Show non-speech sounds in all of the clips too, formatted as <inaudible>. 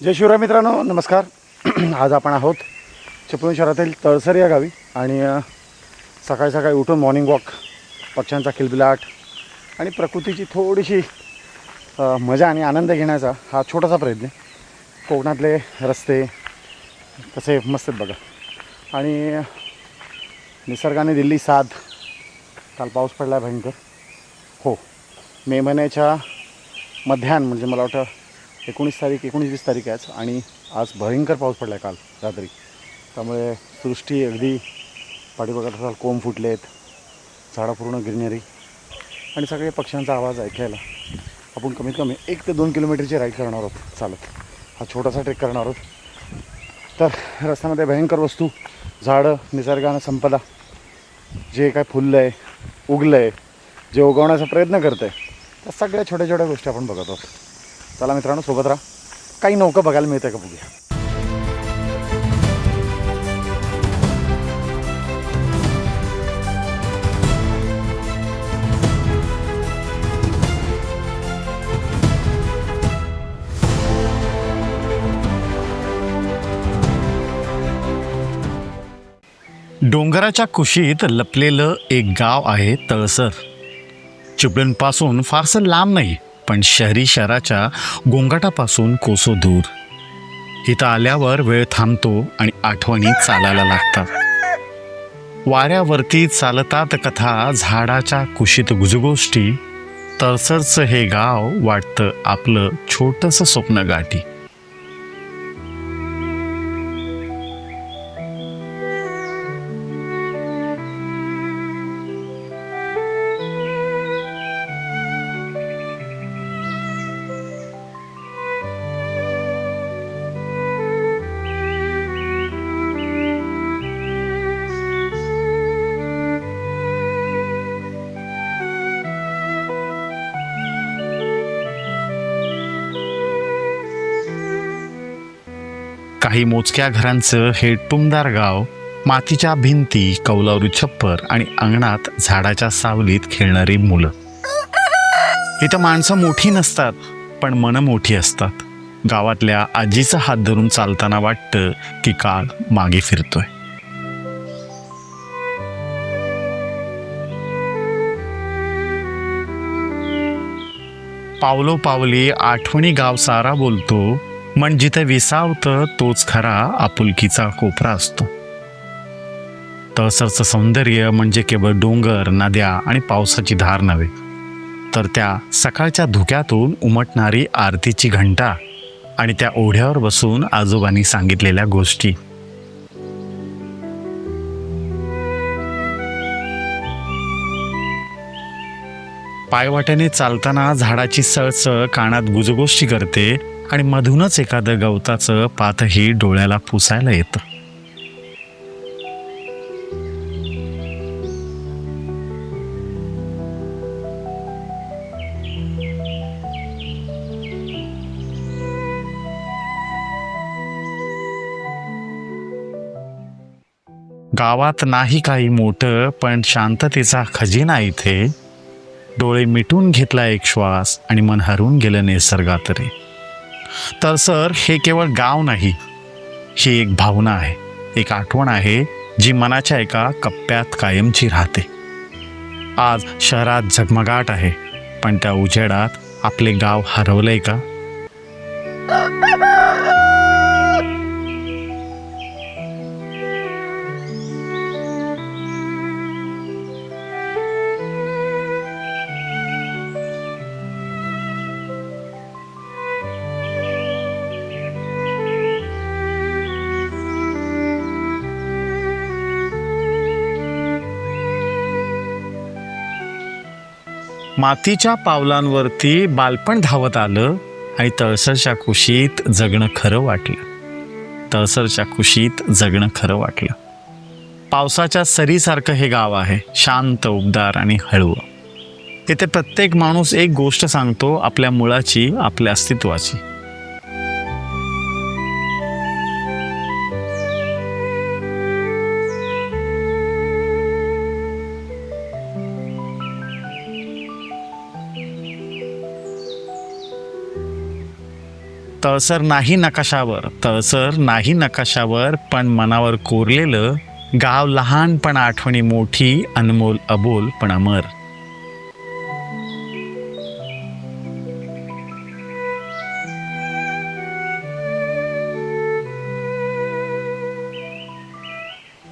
जय शिवराय मित्रांनो नमस्कार. <clears throat> आज आपण आहोत चिपळूण शहरातील तळसर या गावी आणि सकाळी सकाळी उठून मॉर्निंग वॉक पक्ष्यांचा किलबिलाट आणि प्रकृतीची थोडीशी मजा आणि आनंद घेण्याचा हा छोटासा प्रयत्न कोकणातले रस्ते कसे मस्त आहेत बघा. आणि निसर्गाने दिल्ली साथ काल पाऊस पडला आहे भयंकर. हो मे महिन्याच्या मध्यान म्हणजे मला वाटतं एकोणीस तारीख एकोणीस वीस तारीख आहेच आणि आज भयंकर पाऊस पडला आहे काल रात्री. त्यामुळे सृष्टी अगदी पाठी बघत असाल कोंब फुटले आहेत झाडं पूर्ण ग्रीनरी आणि सगळे पक्ष्यांचा आवाज ऐकायला आपण कमीत कमी एक ते दोन किलोमीटरची राईड करणार आहोत चालत. हा छोटासा ट्रेक करणार आहोत. तर रस्त्यामध्ये भयंकर वस्तू झाडं निसर्गानं संपदा. जे काय फुललं आहे उगलं आहे जे उगवण्याचा प्रयत्न करतं आहे त्या सगळ्या छोट्या छोट्या गोष्टी आपण बघत आहोत. चला मित्रांनो सोबत राहा. काही नौका बघायला मिळते का बघूया. डोंगराच्या कुशीत लपलेलं एक गाव आहे तळसर. चिपळूणपासून फारसं लांब नाही. पण शहरी शहराच्या गोंगाटापासून कोसो दूर. इथं आल्यावर वेळ थांबतो आणि आठवणी चालायला लागतात. वाऱ्यावरती चालतात कथा झाडाच्या कुशीत गुजगोष्टी. तरसरचं हे गाव वाटतं आपलं छोटंसं स्वप्न गाठी काही मोजक्या घरांचं हे टुमदार गाव मातीच्या भिंती कौलावरी छप्पर आणि अंगणात झाडाच्या सावलीत खेळणारी मुलं. इथं माणसं मोठी नसतात पण मनं मोठी असतात. गावातल्या आजीचा हात धरून चालताना वाटतं की काळ मागे फिरतोय. पावलो पावली आठवणी गाव सारा बोलतो मन जिथे विसावतं तोच खरा आपुलकीचा कोपरा असतो. तळसरचं सौंदर्य म्हणजे केवळ डोंगर नद्या आणि पावसाची धार नव्हे तर त्या सकाळच्या धुक्यातून उमटणारी आरतीची घंटा आणि त्या ओढ्यावर बसून आजोबांनी सांगितलेल्या गोष्टी. पायवाट्याने चालताना झाडाची सळसळ कानात गुजगोष्टी करते आणि मधूनच एखादं गवताचं पातही डोळ्याला पुसायला येतं. गावात नाही काही मोठं पण शांततेचा खजिना इथे. डोळे मिटून घेतला एक श्वास आणि मन हरून गेलं निसर्गात रे तर सर हे केवळ गाव नाही ही एक भावना आहे एक आठवण आहे जी मनाच्या एका कप्प्यात कायमची राहते. आज शहरात झगमगाट आहे पण त्या उजेडात आपले गाव हरवलंय का? मातीच्या पावलांवरती बालपण धावत आलं आणि तळसरच्या कुशीत जगणं खरं वाटलं. तळसरच्या कुशीत जगणं खरं वाटलं. पावसाच्या सरीसारखं हे गाव आहे शांत उबदार आणि हळवं. तिथे प्रत्येक माणूस एक गोष्ट सांगतो आपल्या मुळाची आपल्या अस्तित्वाची. तळसर नाही नकाशावर तळसर नाही नकाशावर पण मनावर कोरलेलं गाव लहान पण आठवणी मोठी अनमोल अबोल पण अमर.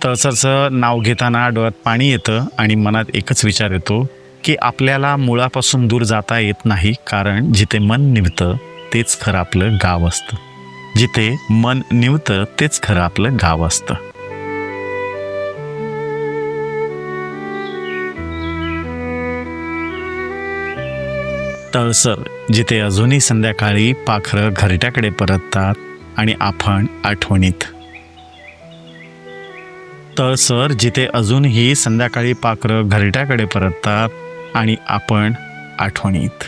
तळसरचं नाव घेताना डोळ्यात पाणी येतं आणि मनात एकच विचार येतो की आपल्याला मुळापासून दूर जाता येत नाही कारण जिथे मन निवतं तेच खरं आपलं गाव असतं. जिथे मन निवतं तेच खरं आपलं गाव असतं. तळसर जिथे अजूनही संध्याकाळी पाखरं घरट्याकडे परततात आणि आपण आठवणीत. तळसर जिथे अजूनही संध्याकाळी पाखरं घरट्याकडे परततात आणि आपण आठवणीत.